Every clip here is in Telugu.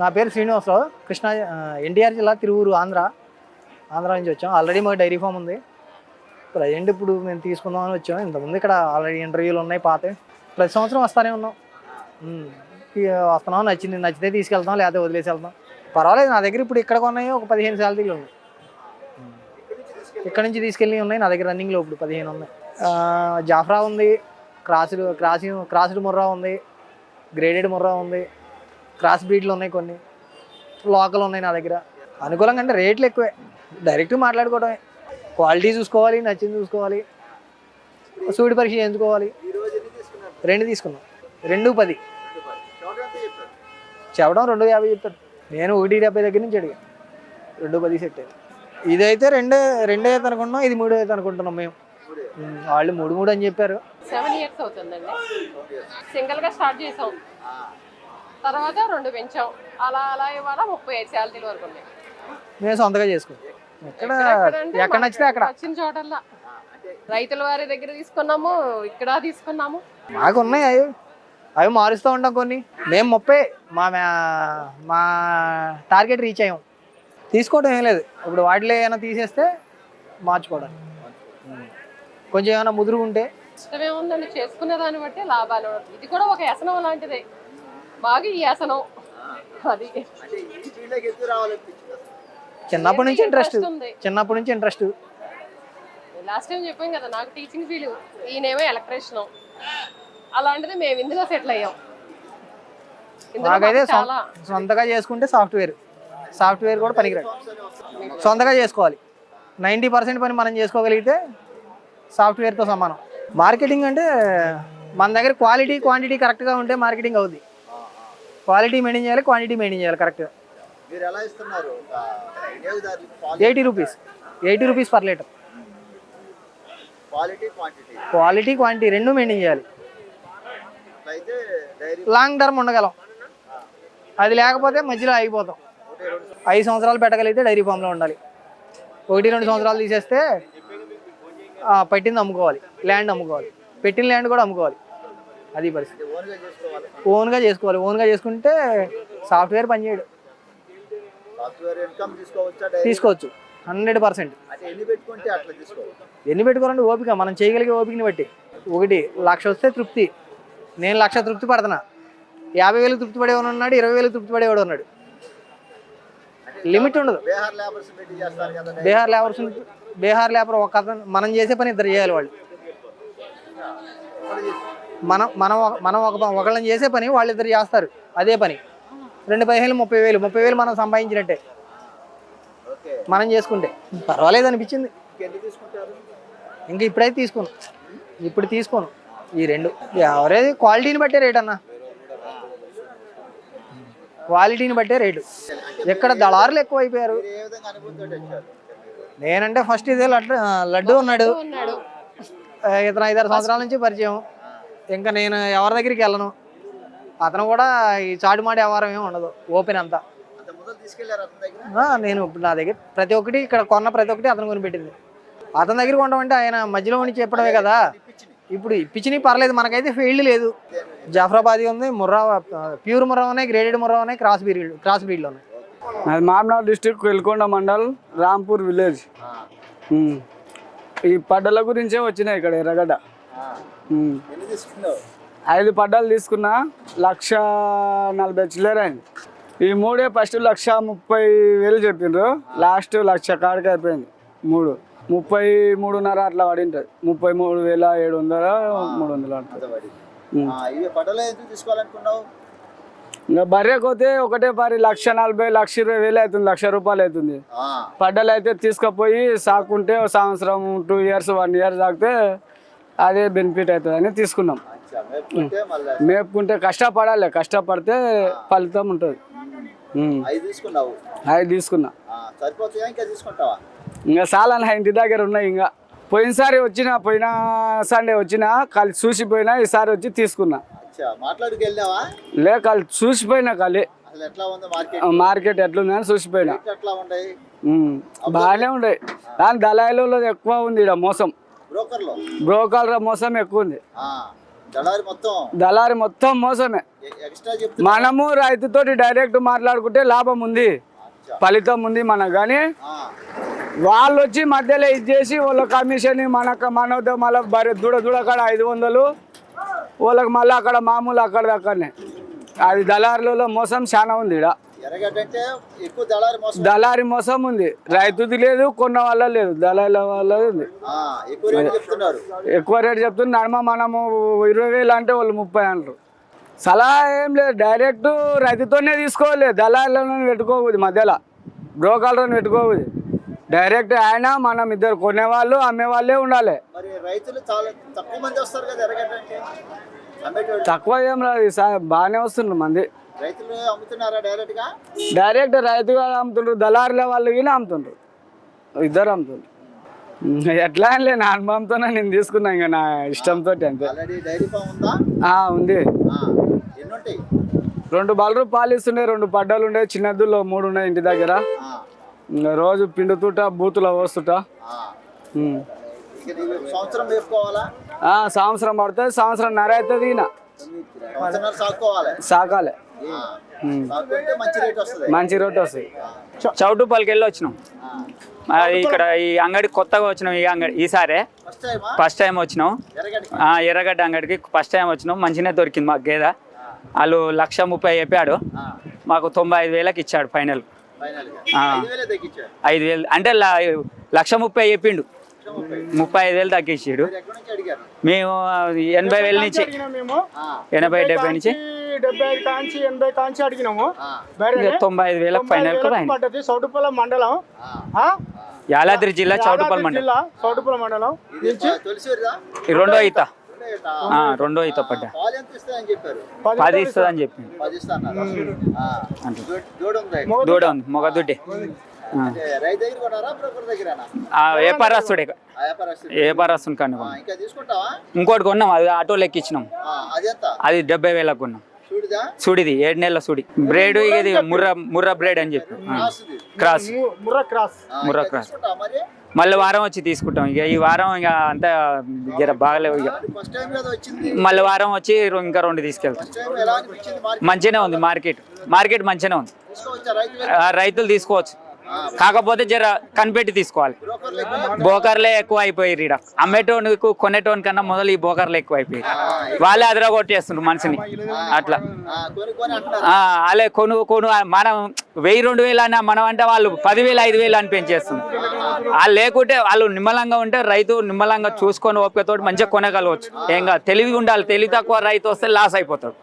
నా పేరు శ్రీనివాసరావు. కృష్ణా ఎన్టీఆర్ జిల్లా తిరువురు ఆంధ్ర. ఆంధ్ర నుంచి వచ్చాం. ఆల్రెడీ మాకు డైరీ ఫామ్ ఉంది. ప్రజెంట్ ఇప్పుడు మేము తీసుకుందామని వచ్చాం. ఇంతకుముందు ఇక్కడ ఆల్రెడీ ఇంటర్వ్యూలు ఉన్నాయి పాత ప్రతి సంవత్సరం వస్తానే ఉన్నాం. వస్తున్నాం. నచ్చింది నచ్చితే తీసుకెళ్తాం లేకపోతే వదిలేసి వెళ్తాం. పర్వాలేదు నా దగ్గర ఇప్పుడు ఇక్కడ కొన్నాయి ఒక పదిహేను శాలరీలు ఉన్నాయి. ఇక్కడ నుంచి తీసుకెళ్ళి ఉన్నాయి నా దగ్గర రన్నింగ్లో ఇప్పుడు పదిహేను ఉన్నాయి. జాఫ్రా ఉంది క్రాసులు క్రాసి క్రాసుడు ముర్రా ఉంది గ్రేడెడ్ ముర్రా ఉంది. క్రాస్ బ్రీడ్లు ఉన్నాయి కొన్ని. లోకల్ ఉన్నాయి నా దగ్గర. అనుకూలంగా అంటే రేట్లు ఎక్కువే. డైరెక్ట్ మాట్లాడుకోవడమే క్వాలిటీ చూసుకోవాలి నచ్చింది చూసుకోవాలి. సూడి పరీక్ష చేయించుకోవాలి. రెండు తీసుకున్నాం. రెండు పది. చెప్పడం రెండు యాభై చెప్తాడు. నేను ఒకటి డెబ్బై దగ్గర నుంచి అడిగా. రెండు పది సెట్ అయింది. ఇదైతే రెండే రెండే అయితే అనుకుంటున్నాం ఇది మూడో అయితే అనుకుంటున్నాం మేము. వాళ్ళు మూడు మూడు అని చెప్పారు. సెవెన్ ఇయర్స్ అవుతుందండి. సింగిల్గా స్టార్ట్ చేసాం. తర్వాత రెండు పెంచాం. అలా అలా ఇవాళ ముప్పై ఐదు శాలరీల వరకు ఉన్నాయి. మేము సొంతగా చేసుకున్నాం ఎక్కడ ఎక్కడెక్కడంటే ఎక్కడ నచ్చితే అక్కడ. వచ్చిన చోటల్లా. రైతుల వారి దగ్గర తీసుకున్నాము ఇక్కడ తీసుకున్నాము. మాకు ఉన్నాయి అవి. అవి మారుస్తూ ఉంటాం కొన్ని. మేము ముప్పై మా మా- మా టార్గెట్ రీచ్ అయ్యాం. తీసుకోవడం ఏం లేదు. ఇప్పుడు వాటిలో ఏమైనా తీసేస్తే మార్చుకోవడం. కొంచెం ఏమైనా ముదురు ఉంటే. ఇష్టమే ఉందండి చేసుకునే దాన్ని బట్టి లాభాలు. ఇది కూడా ఒక వ్యసనం లాంటిదే. బాగా ఈ వ్యసనం అది. చిన్నప్పటి నుంచి ఇంట్రెస్ట్ చిన్నప్పటి నుంచి ఇంట్రెస్ట్ లాస్ట్ టైం చెప్పాం కదా నాకు టీచింగ్ ఫీల్ ఈయనేమో ఎలక్ట్రీషియన్ అలాంటిది మేము ఇందులో సెటిల్ అయ్యాం. నాకైతే సొంతగా చేసుకుంటే సాఫ్ట్వేర్ సాఫ్ట్వేర్ కూడా పనికిరాడు సొంతగా చేసుకోవాలి. నైంటీ పర్సెంట్ పని మనం చేసుకోగలిగితే సాఫ్ట్వేర్తో సమానం. మార్కెటింగ్ అంటే మన దగ్గర క్వాలిటీ క్వాంటిటీ కరెక్ట్గా ఉంటే మార్కెటింగ్ అవుద్ది. క్వాలిటీ మెయింటైన్ చేయాలి క్వాంటిటీ మెయింటైన్ చేయాలి కరెక్ట్గా మీరు ఎలా ఇస్తున్నారు? Eighty rupees. Eighty rupees per litre. Quality quantity. Quality quantity రెండు మెయింటైన్ చేయాలి. లాంగ్ టర్మ్ ఉండగలం. అది లేకపోతే మధ్యలో ఆగిపోతాం. రెండు ఐదు సంవత్సరాలు పెట్టగలిగితే డైరీ ఫామ్లో ఉండాలి. ఒకటి రెండు సంవత్సరాలు తీసేస్తే పట్టింది అమ్ముకోవాలి. ల్యాండ్ అమ్ముకోవాలి. పెట్టిన ల్యాండ్ కూడా అమ్ముకోవాలి. అది పరిస్థితి. ఓన్గా చేసుకోవాలి. ఓన్గా చేసుకుంటే సాఫ్ట్వేర్ పనిచేయడు తీసుకోవచ్చా డైరీ తీసుకోవచ్చు. Hundred percent. ఎన్ని పెట్టుకోవాలంటే ఓపిక. మనం చేయగలిగే ఓపికని బట్టి. ఒకటి లక్ష వస్తే తృప్తి. నేను లక్ష తృప్తి పడుతున్నా యాభై వేలు తృప్తి పడేవాడు ఉన్నాడు ఇరవై వేలు తృప్తి పడేవాడు ఉన్నాడు. లిమిట్ ఉండదు. బీహార్ లేబర్స్. బీహార్ లేబర్ ఒక మనం చేసే పని ఇద్దరు చేయాలి వాళ్ళు. మనం మనం ఒక- మనం ఒక ఒకళ్ళని చేసే పని వాళ్ళిద్దరు చేస్తారు. అదే పని. రెండు పదిహేను ముప్పై వేలు. ముప్పై వేలు మనం సంపాదించినట్టే. ఓకే. మనం చేసుకుంటే. పర్వాలేదు అనిపించింది. ఇంక ఇప్పుడైతే తీసుకోను. ఇప్పుడు తీసుకోను. ఈ రెండు ఎవరేది క్వాలిటీని బట్టే రేట్ అన్న. క్వాలిటీని బట్టే రేటు. ఎక్కడ దళారులు ఎక్కువ అయిపోయారు నేనంటే ఫస్ట్ ఇదే లడ్డు ఉన్నాడు. ఇతను ఐదారు సంవత్సరాల నుంచి పరిచయం. ఇంకా నేను ఎవరి దగ్గరికి వెళ్ళను. అతను కూడా ఈ చాటుమాడి వ్యవహారం ఏమి ఉండదు. ఓపెన్ అంతా. అంత మొదలు తీసుకెళ్ళారు అతని దగ్గర? ఆ, నేను నా దగ్గర ప్రతి ఒక్కటి ఇక్కడ కొన్న ప్రతి ఒక్కటి అతను కొని పెట్టింది. అతని దగ్గర అంటే ఆయన మధ్యలో ఉండి చెప్పడమే కదా. ఇప్పుడు ఇప్పించినవి పర్లేదు మనకైతే ఫీల్డ్ లేదు. జాఫరాబాదీ ఉంది ముర్రా ప్యూర్ ముర్రా ఉన్నాయి గ్రేడెడ్ ముర్రా ఉన్నాయి క్రాస్ బ్రీడ్ క్రాస్ బ్రీడ్లు ఉన్నాయి. అది మామనాడు డిస్టిక్ వెల్కొండ మండల్ రాంపూర్ విలేజ్. ఈ పడ్డల గురించే వచ్చినాయి ఇక్కడ ఎర్రగడ్డ. ఐదు పడ్డలు తీసుకున్నా లక్ష నలభై చిల్లర అయింది ఈ మూడే ఫస్ట్ లక్ష ముప్పై వేలు చెప్పిండ్రు లాస్ట్ లక్ష కాడికి అయిపోయింది. మూడు. ముప్పై మూడున్నర అట్లా పడింటుంది ముప్పై మూడు వేల ఏడు వందల మూడు వందలు ఇంకా బర్రె పోతే ఒకటే పరి లక్ష నలభై లక్ష ఇరవై వేలు అవుతుంది లక్ష రూపాయలు అవుతుంది. పడ్డలు అయితే తీసుకుపోయి సాకుంటే ఒక సంవత్సరం టూ ఇయర్స్ వన్ ఇయర్ సాకితే అదే బెనిఫిట్ అవుతుంది అని తీసుకున్నాం మేపుకుంటే కష్టపడాలి కష్టపడితే ఫలితం ఉంటుంది. అవి తీసుకున్నా. ఇంకా చాలా నా ఇంటి దగ్గర ఉన్నాయి ఇంకా. పోయినసారి వచ్చిన పోయిన సండే వచ్చిన కలిసి చూసిపోయినా ఈసారి వచ్చి తీసుకున్నా. లే కలిసి చూసిపోయినా కలి. అసలు ఎట్లా ఉంది మార్కెట్? ఎట్లుందని చూసిపోయినా. బాగానే ఉండే. దాని దళాయిలలో ఎక్కువ ఉంది ఇక్కడ మోసం. బ్రోకర్లో? బ్రోకర్ల మోసం ఎక్కువ ఉంది దళారి మొత్తం? దళారి మొత్తం మోసమే. మనము రైతుతోటి డైరెక్ట్ మాట్లాడుకుంటే లాభం ఉంది. ఫలితం ఉంది మనకు కానీ వాళ్ళు వచ్చి మధ్యలో ఇది చేసి వాళ్ళ కమిషన్ మనకు మనతో మళ్ళీ బరి దూడ దూడ కాడ ఐదు వందలు వాళ్ళకి మళ్ళీ అక్కడ మామూలు అక్కడ అక్కడనే అది దళారులలో మోసం చాలా ఉంది ఈడ. ఎక్కువ దళారి మోసం దళారి మోసం ఉంది. రైతుది లేదు కొన్న వాళ్ళ లేదు. దళారుల వాళ్ళ ఉంది. ఎక్కువ రేటు చెప్తున్నారు. ఎక్కువ రేటు చెప్తుంది నడమ మనము ఇరవై వేలు అంటే వాళ్ళు ముప్పై అంటారు. సలహా ఏం లేదు. డైరెక్ట్ రైతుతోనే తీసుకోవాలి. దళారులను పెట్టుకోకూడదు మధ్యలో. బ్రోకర్లను పెట్టుకోకూడదు. డైరెక్ట్ ఆయన మనం ఇద్దరు కొనేవాళ్ళు అమ్మేవాళ్ళే ఉండాలి. మరి రైతులు చాలా తక్కువ మంది వస్తారు కదా ఎర్రగడ్డ అంటే అమ్మేటోళ్ళు. తక్కువ ఏం రాదు. బాగానే వస్తున్నారు మంది. రైతులు అమ్ముతున్నారా డైరెక్ట్గా డైరెక్ట్ రైతుగా అమ్ముతుండ్రు దళారుల వాళ్ళు గిన అమ్ముతుండ్రు. ఇద్దరు అమ్ముతుండ్రు. ఎట్లా అని లే, నా అనుభవంతోనే నేను తీసుకున్నా ఇంకా నా ఇష్టంతో అంతే. ఉందా? రెండు బలరు పాలు ఇస్తున్నాయి రెండు పడ్డలు ఉండే చిన్నదుల్లో మూడు ఉన్నాయి ఇంటి దగ్గర. రోజు పిండుతుంటా బూతులో పోస్తుంటా. సంవత్సరం పడుతుంది సంవత్సరం నర అవుతుంది ఈయన. సాకాలే. మంచి రేట్ వస్తుంది. చౌటుపల్లికి వెళ్ళి వచ్చినాం. ఇక్కడ ఈ అంగడి కొత్తగా వచ్చినాం ఈ అంగడి ఈసారే ఫస్ట్ టైం వచ్చినాం. ఎర్రగడ్డ అంగడికి ఫస్ట్ టైం వచ్చినాం. మంచిగానే దొరికింది మాకు గేదె. వాళ్ళు లక్ష ముప్పై చెప్పాడు. మాకు తొంభై ఐదు వేలకు ఇచ్చాడు ఫైనల్. ఐదు వేలే అంటే లక్ష ముప్పై చెప్పిండు. ముప్పై ఐదు వేలు తగ్గించాడు మేము ఎనభై వేల నుంచి ఎనభై డెబ్బై నుంచి డెబ్బై ఐదు కాంచి ఎనభై కాంచి అడిగినాము ఆ, వేరే ఇక తొంభై ఐదు వేలకు ఫైనల్ పడ్డది సౌటుపల్ల మండలం. ఆ. ఆ? యాదాద్రి జిల్లా చౌటుపల్లి మండలం. జిల్లా సౌటుపల్ల మండలం. రెండో ఈత. ఆ, రెండో ఈత పడ్డా. పది పది ఇస్తుందని చెప్పిండు పది ఇస్తాన్నారు దూడ ఉంది? దూడ ఉంది మొగ దుడ్డే. వ్యాపారస్తుడే. వ్యాపారస్తుని ఇంకోటి కొన్నాం అది ఆటోలో ఎక్కించినాం ఆ, అదెంత? అది డెబ్బై వేలకు కొన్నాం. చూడుదా సుడిది ఏడు నెలల సుడి. బ్రేడ్ ఇది ముర్ర ముర్ర బ్రేడ్ అని చెప్పి. Cross Murrah cross Murrah cross. మళ్ళీ వారం వచ్చి తీసుకుంటాం. ఇక ఈ వారం ఇక అంతా జర బాగలేవు ఇక. ఫస్ట్ టైం కదా వచ్చింది. మళ్ళీ వారం వచ్చి ఇంకా రెండు తీసుకెళ్తాం. మంచిగానే ఉంది మార్కెట్ మార్కెట్ మంచిగానే ఉంది. రైతులు తీసుకోవచ్చు. కాకపోతే జర కనిపెట్టి తీసుకోవాలి. బోకర్లే ఎక్కువ అయిపోయారు ఇక్కడ అమ్మేటోనికి కొనేటోని కన్నా మొదలు ఈ బోకర్లే ఎక్కువ అయిపోయారు వాళ్ళే అదరా కొట్టేస్తున్నారు మనిషిని. అట్లా. అలే కొను కొను మనం వెయ్యి రెండు వేలు అన్న మనం అంటే వాళ్ళు పదివేలు ఐదు వేలు అని పెంచేస్తుంది. వాళ్ళు లేకుంటే వాళ్ళు నిమ్మలంగా ఉంటే రైతు నిమ్మలంగా చూసుకొని ఓపికతోటి మంచిగా కొనగలవచ్చు. ఏం కాదు తెలివి ఉండాలి. తెలివి తక్కువ రైతు వస్తే లాస్ అయిపోతాడు.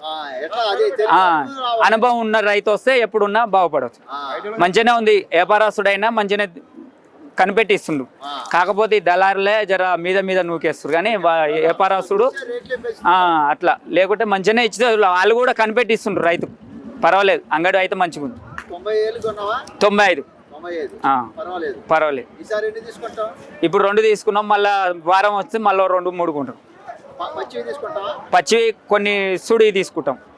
అనుభవం ఉన్న రైతు వస్తే ఎప్పుడున్నా బాగుపడవచ్చు. మంచిగానే ఉంది. వ్యాపారస్తుడైనా మంచిగానే కనిపెట్టిస్తుండు. కాకపోతే ఈ దళారులే జర మీద మీద నూకేస్తారు కానీ వ్యాపారస్తుడు అట్లా. లేకుంటే మంచిగానే ఇచ్చితే వాళ్ళు కూడా కనిపెట్టిస్తుండ్రు రైతు. పర్వాలేదు. అంగడి అయితే మంచిగా ఉంది తొంభై ఐదు. పర్వాలేదు. ఇప్పుడు రెండు తీసుకున్నాం మళ్ళీ వారం వస్తే మళ్ళీ రెండు మూడు కొంటాం. పచ్చివి కొన్ని సుడి తీసుకుంటాం.